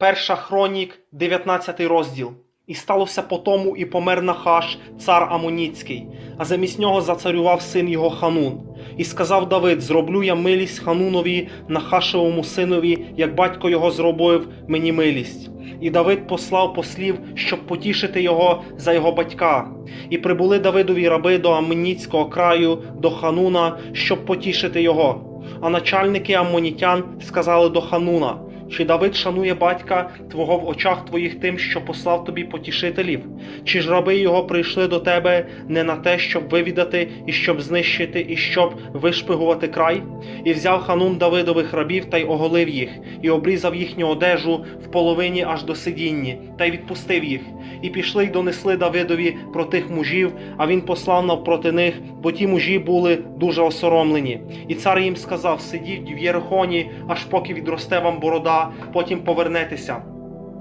Перша хронік, 19 розділ. І сталося по тому, і помер Нахаш, цар Амоніцький, а замість нього зацарював син його Ханун. І сказав Давид: Зроблю я милість Ханунові, Нахашевому синові, як батько його зробив мені милість. І Давид послав послів, щоб потішити його за його батька. І прибули Давидові раби до Аммоніцького краю, до Хануна, щоб потішити його. А начальники аммонітян сказали до Хануна: чи Давид шанує батька твого в очах твоїх тим, що послав тобі потішителів? Чи ж раби його прийшли до тебе не на те, щоб вивідати і щоб знищити, і щоб вишпигувати край? І взяв Ханун Давидових рабів та й оголив їх, і обрізав їхню одежу в половині аж до сидінні, та й відпустив їх. І пішли й донесли Давидові про тих мужів, а він послав навпроти них, бо ті мужі були дуже осоромлені. І цар їм сказав: сидіть в Єрихоні, аж поки відросте вам борода, потім повернетеся.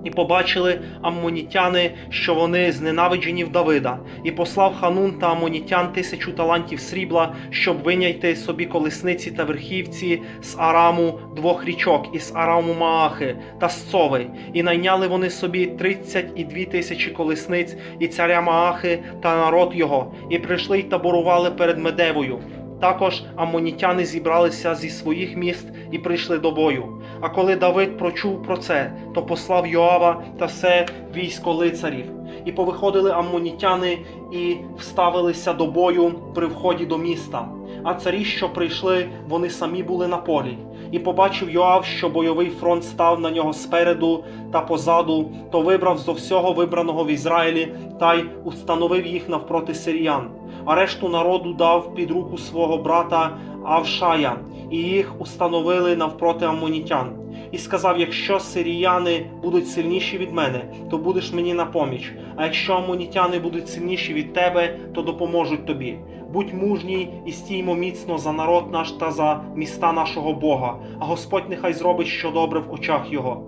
І побачили аммонітяни, що вони зненавиджені в Давида, і послав Ханун та аммонітян тисячу талантів срібла, щоб виняйти собі колесниці та верхівці з Араму двох річок, із Араму Маахи та з Цови. І найняли вони собі тридцять і дві тисячі колесниць і царя Маахи та народ його, і прийшли й таборували перед Медевою. Також аммонітяни зібралися зі своїх міст і прийшли до бою. А коли Давид прочув про це, то послав Йоава та все військо лицарів. І повиходили аммонітяни і вставилися до бою при вході до міста. А царі, що прийшли, вони самі були на полі. І побачив Йоав, що бойовий фронт став на нього спереду та позаду, то вибрав зо всього вибраного в Ізраїлі та й установив їх навпроти сиріян. А решту народу дав під руку свого брата Авшая, і їх установили навпроти аммонітян. І сказав: якщо сиріяни будуть сильніші від мене, то будеш мені на поміч. А якщо аммонітяни будуть сильніші від тебе, то допоможуть тобі. Будь мужній і стіймо міцно за народ наш та за міста нашого Бога, а Господь нехай зробить що добре в очах його.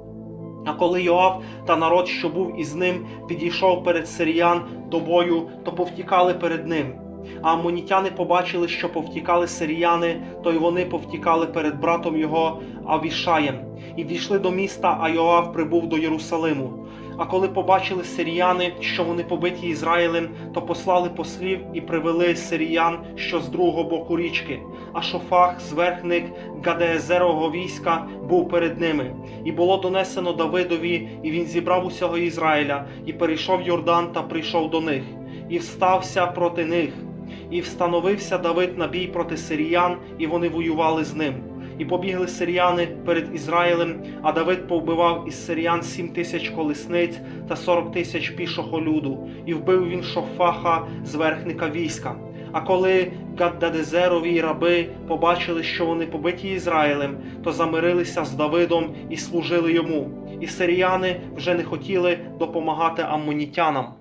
А коли Йоав та народ, що був із ним, підійшов перед сиріян до бою, то повтікали перед ним. А аммонітяни побачили, що повтікали сиріяни, то й вони повтікали перед братом його Авішаєм, і війшли до міста, а Йоав прибув до Єрусалиму. А коли побачили сиріяни, що вони побиті Ізраїлем, то послали послів і привели сиріян, що з другого боку річки. А Шофах, зверхник Гадеезерового війська, був перед ними. І було донесено Давидові, і він зібрав усього Ізраїля, і перейшов Йордан та прийшов до них, і встався проти них. І встановився Давид на бій проти сиріян, і вони воювали з ним. І побігли сиріяни перед Ізраїлем, а Давид повбивав із сиріян сім тисяч колесниць та сорок тисяч пішого люду, і вбив він Шофаха, зверхника війська. А коли Гаддадезерові раби побачили, що вони побиті Ізраїлем, то замирилися з Давидом і служили йому. І сиріяни вже не хотіли допомагати аммонітянам.